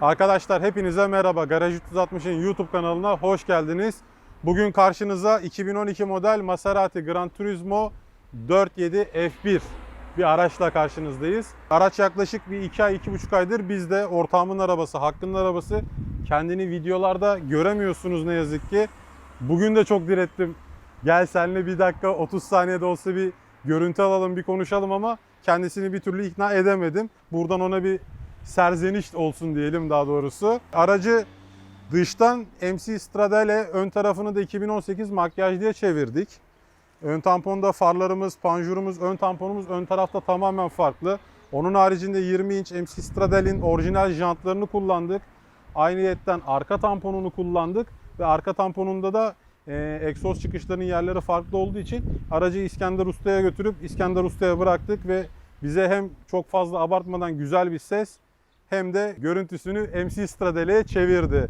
Arkadaşlar hepinize merhaba. Garaj 360'ın YouTube kanalına hoş geldiniz. Bugün karşınıza 2012 model Maserati Gran Turismo 47 F1 bir araçla karşınızdayız. Araç yaklaşık bir 2 ay, 2,5 aydır bizde ortağımın arabası, Hakkı'nın arabası. Kendini videolarda göremiyorsunuz ne yazık ki. Bugün de çok direttim. Gel seninle bir dakika 30 saniyede olsa bir görüntü alalım, bir konuşalım ama kendisini bir türlü ikna edemedim. Buradan ona bir serzeniş olsun diyelim daha doğrusu. Aracı dıştan MC Stradale, ön tarafını da 2018 makyajlıya çevirdik. Ön tamponda farlarımız, panjurumuz, ön tamponumuz ön tarafta tamamen farklı. Onun haricinde 20 inç MC Stradale'in orijinal jantlarını kullandık. Ayrıyetten arka tamponunu kullandık ve arka tamponunda da e, egzoz çıkışlarının yerleri farklı olduğu için aracı İskender Usta'ya götürüp İskender Usta'ya bıraktık ve bize hem çok fazla abartmadan güzel bir ses hem de görüntüsünü MC Stradale'ye çevirdi.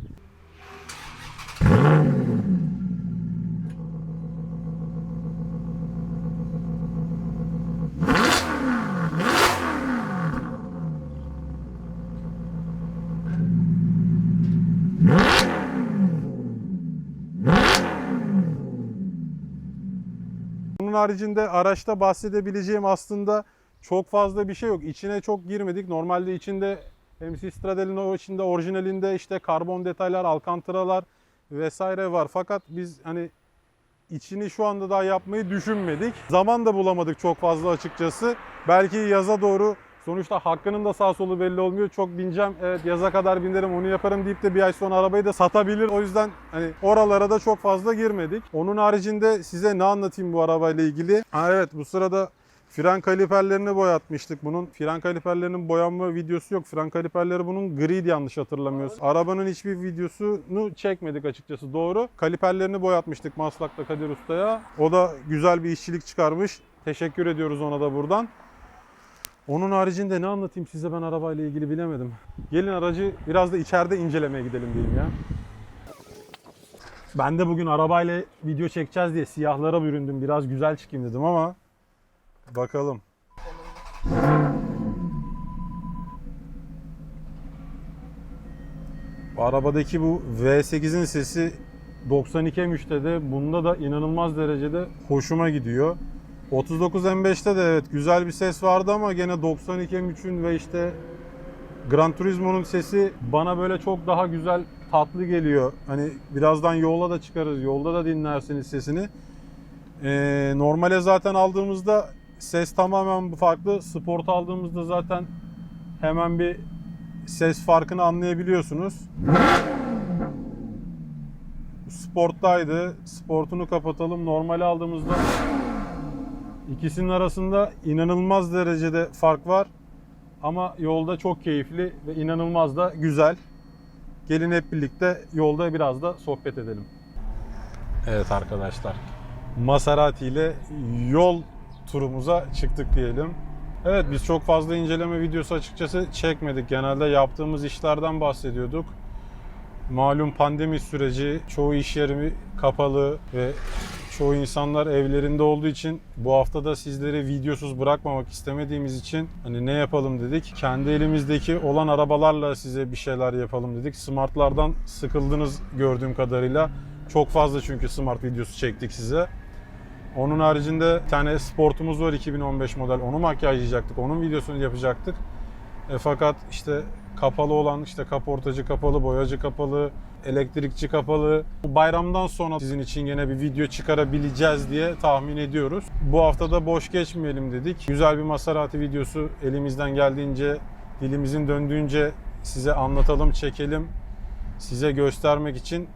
Bunun haricinde araçta bahsedebileceğim aslında çok fazla bir şey yok. İçine çok girmedik. Normalde içinde MC Stradale'in o içinde orijinalinde işte karbon detaylar, alkantralar vesaire var. Fakat biz hani içini şu anda daha yapmayı düşünmedik. Zaman da bulamadık çok fazla açıkçası. Belki yaza doğru sonuçta hakkının da sağ solu belli olmuyor. Çok bineceğim, evet yaza kadar binerim onu yaparım deyip de bir ay sonra arabayı da satabilir. O yüzden hani oralara da çok fazla girmedik. Onun haricinde size ne anlatayım bu arabayla ilgili? Ha evet bu sırada Fren kaliperlerini boyatmıştık bunun. Fren kaliperlerinin boyanma videosu yok. Fren kaliperleri bunun griydi yanlış hatırlamıyorsun. Arabanın hiçbir videosunu çekmedik açıkçası doğru. Kaliperlerini boyatmıştık Maslak'ta Kadir Usta'ya. O da güzel bir işçilik çıkarmış. Teşekkür ediyoruz ona da buradan. Onun haricinde ne anlatayım size ben arabayla ilgili bilemedim. Gelin aracı biraz da içeride incelemeye gidelim diyeyim ya. Ben de bugün arabayla video çekeceğiz diye siyahlara büründüm. Biraz güzel çıkayım dedim ama bakalım. Bu arabadaki bu V8'in sesi 92 M3'te de bunda da inanılmaz derecede hoşuma gidiyor. 39 M5'te de evet güzel bir ses vardı ama gene 92 M3'ün ve işte Gran Turismo'nun sesi bana böyle çok daha güzel tatlı geliyor. Hani birazdan yola da çıkarız, yolda da dinlersiniz sesini. Ee, normale zaten aldığımızda ses tamamen farklı. Sport aldığımızda zaten hemen bir ses farkını anlayabiliyorsunuz. Sporttaydı. Sportunu kapatalım. Normali aldığımızda ikisinin arasında inanılmaz derecede fark var. Ama yolda çok keyifli ve inanılmaz da güzel. Gelin hep birlikte yolda biraz da sohbet edelim. Evet arkadaşlar. Maserati ile yol turumuza çıktık diyelim. Evet biz çok fazla inceleme videosu açıkçası çekmedik. Genelde yaptığımız işlerden bahsediyorduk. Malum pandemi süreci çoğu iş yerimi kapalı ve çoğu insanlar evlerinde olduğu için bu hafta da sizleri videosuz bırakmamak istemediğimiz için hani ne yapalım dedik. Kendi elimizdeki olan arabalarla size bir şeyler yapalım dedik. Smartlardan sıkıldınız gördüğüm kadarıyla. Çok fazla çünkü smart videosu çektik size. Onun haricinde bir tane sportumuz var 2015 model. Onu makyajlayacaktık. Onun videosunu yapacaktık. E, fakat işte kapalı olan işte kaportacı kapalı, boyacı kapalı, elektrikçi kapalı. Bu bayramdan sonra sizin için yine bir video çıkarabileceğiz diye tahmin ediyoruz. Bu hafta da boş geçmeyelim dedik. Güzel bir Maserati videosu elimizden geldiğince, dilimizin döndüğünce size anlatalım, çekelim. Size göstermek için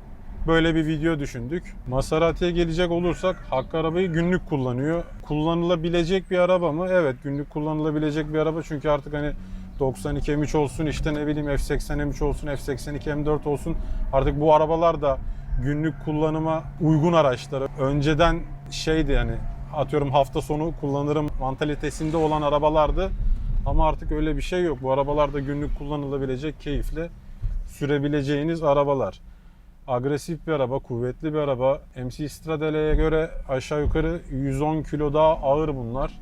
böyle bir video düşündük. Maserati'ye gelecek olursak Hakkı arabayı günlük kullanıyor. Kullanılabilecek bir araba mı? Evet günlük kullanılabilecek bir araba çünkü artık hani 92 M3 olsun işte ne bileyim F80 M3 olsun F82 M4 olsun artık bu arabalar da günlük kullanıma uygun araçları. Önceden şeydi yani atıyorum hafta sonu kullanırım mantalitesinde olan arabalardı. Ama artık öyle bir şey yok. Bu arabalar da günlük kullanılabilecek, keyifli sürebileceğiniz arabalar agresif bir araba, kuvvetli bir araba. MC Stradale'ye göre aşağı yukarı 110 kilo daha ağır bunlar.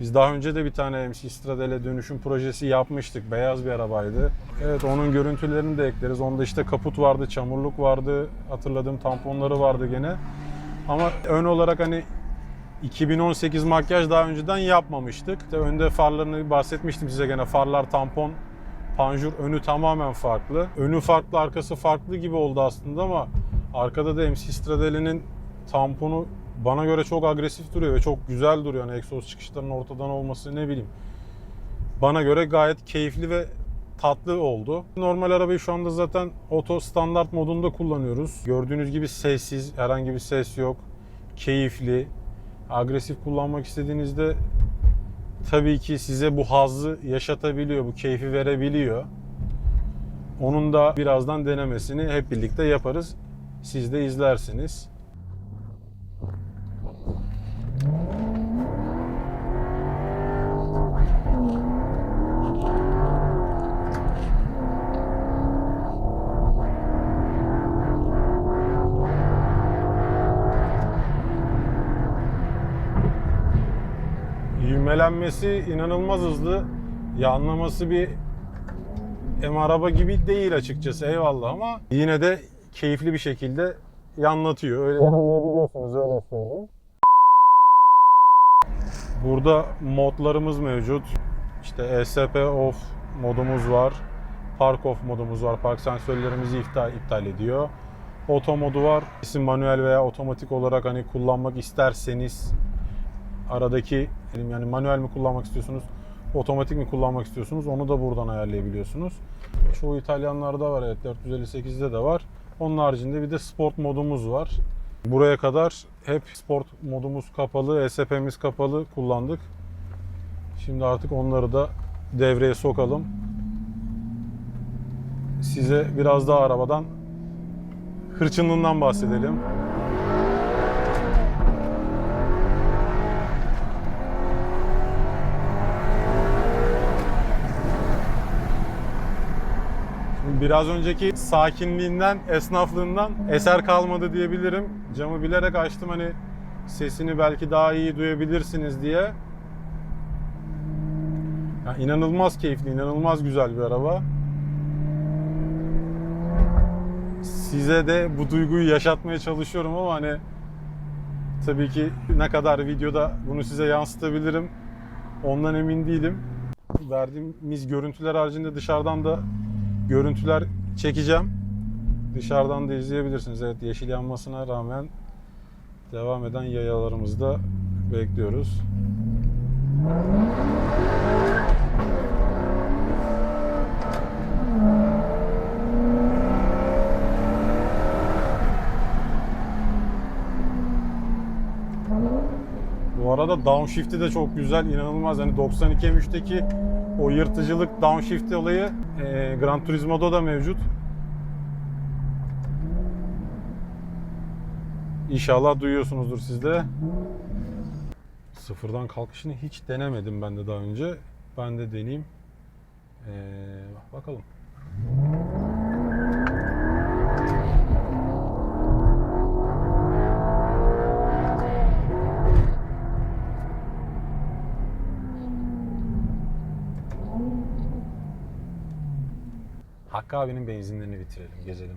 Biz daha önce de bir tane MC Stradale dönüşüm projesi yapmıştık. Beyaz bir arabaydı. Evet onun görüntülerini de ekleriz. Onda işte kaput vardı, çamurluk vardı. Hatırladığım tamponları vardı gene. Ama ön olarak hani 2018 makyaj daha önceden yapmamıştık. İşte önde farlarını bahsetmiştim size gene. Farlar tampon Panjur önü tamamen farklı. Önü farklı, arkası farklı gibi oldu aslında ama arkada da MC Stradale'nin tamponu bana göre çok agresif duruyor ve çok güzel duruyor. Yani egzoz çıkışlarının ortadan olması ne bileyim. Bana göre gayet keyifli ve tatlı oldu. Normal arabayı şu anda zaten oto standart modunda kullanıyoruz. Gördüğünüz gibi sessiz, herhangi bir ses yok. Keyifli. Agresif kullanmak istediğinizde tabii ki size bu hazzı yaşatabiliyor, bu keyfi verebiliyor. Onun da birazdan denemesini hep birlikte yaparız. Siz de izlersiniz. Ivmelenmesi inanılmaz hızlı. Yanlaması bir em araba gibi değil açıkçası eyvallah ama yine de keyifli bir şekilde yanlatıyor. Öyle anlayabiliyorsunuz öyle söyleyeyim. Burada modlarımız mevcut. İşte ESP off modumuz var. Park off modumuz var. Park sensörlerimizi iptal, iptal ediyor. Oto modu var. İsim manuel veya otomatik olarak hani kullanmak isterseniz aradaki yani manuel mi kullanmak istiyorsunuz, otomatik mi kullanmak istiyorsunuz onu da buradan ayarlayabiliyorsunuz. Çoğu İtalyanlarda var evet 458'de de var. Onun haricinde bir de sport modumuz var. Buraya kadar hep sport modumuz kapalı, ESP'miz kapalı kullandık. Şimdi artık onları da devreye sokalım. Size biraz daha arabadan hırçınlığından bahsedelim. Biraz önceki sakinliğinden, esnaflığından eser kalmadı diyebilirim. Camı bilerek açtım hani sesini belki daha iyi duyabilirsiniz diye. Ya inanılmaz keyifli, inanılmaz güzel bir araba. Size de bu duyguyu yaşatmaya çalışıyorum ama hani tabii ki ne kadar videoda bunu size yansıtabilirim ondan emin değilim. Verdiğimiz görüntüler haricinde dışarıdan da görüntüler çekeceğim. Dışarıdan da izleyebilirsiniz. Evet yeşil yanmasına rağmen devam eden yayalarımızı da bekliyoruz. Bu arada downshift'i de çok güzel, inanılmaz. Hani 92 M3'teki o yırtıcılık downshift olayı e, Gran Turismo'da da mevcut. İnşallah duyuyorsunuzdur siz de. Sıfırdan kalkışını hiç denemedim ben de daha önce. Ben de deneyeyim. Ee, bakalım. Hakkı abinin benzinlerini bitirelim, gezelim.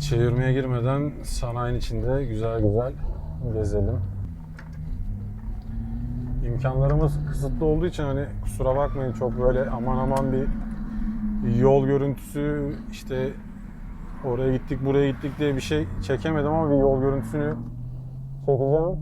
Çevirmeye girmeden sanayinin içinde güzel güzel gezelim. İmkanlarımız kısıtlı olduğu için hani kusura bakmayın çok böyle aman aman bir yol görüntüsü işte oraya gittik buraya gittik diye bir şey çekemedim ama bir yol görüntüsünü çekeceğim.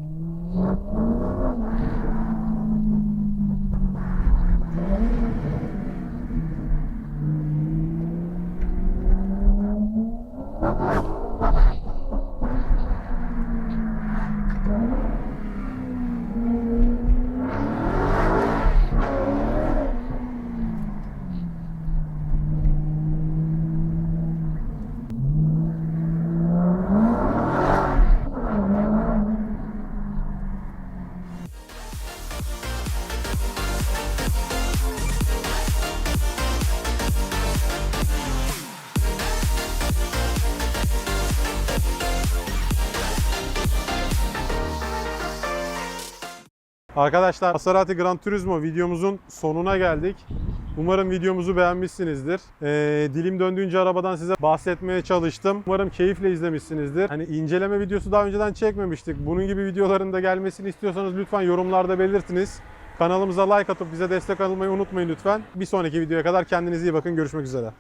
Arkadaşlar Maserati Gran Turismo videomuzun sonuna geldik. Umarım videomuzu beğenmişsinizdir. Ee, dilim döndüğünce arabadan size bahsetmeye çalıştım. Umarım keyifle izlemişsinizdir. Hani inceleme videosu daha önceden çekmemiştik. Bunun gibi videoların da gelmesini istiyorsanız lütfen yorumlarda belirtiniz. Kanalımıza like atıp bize destek olmayı unutmayın lütfen. Bir sonraki videoya kadar kendinize iyi bakın. Görüşmek üzere.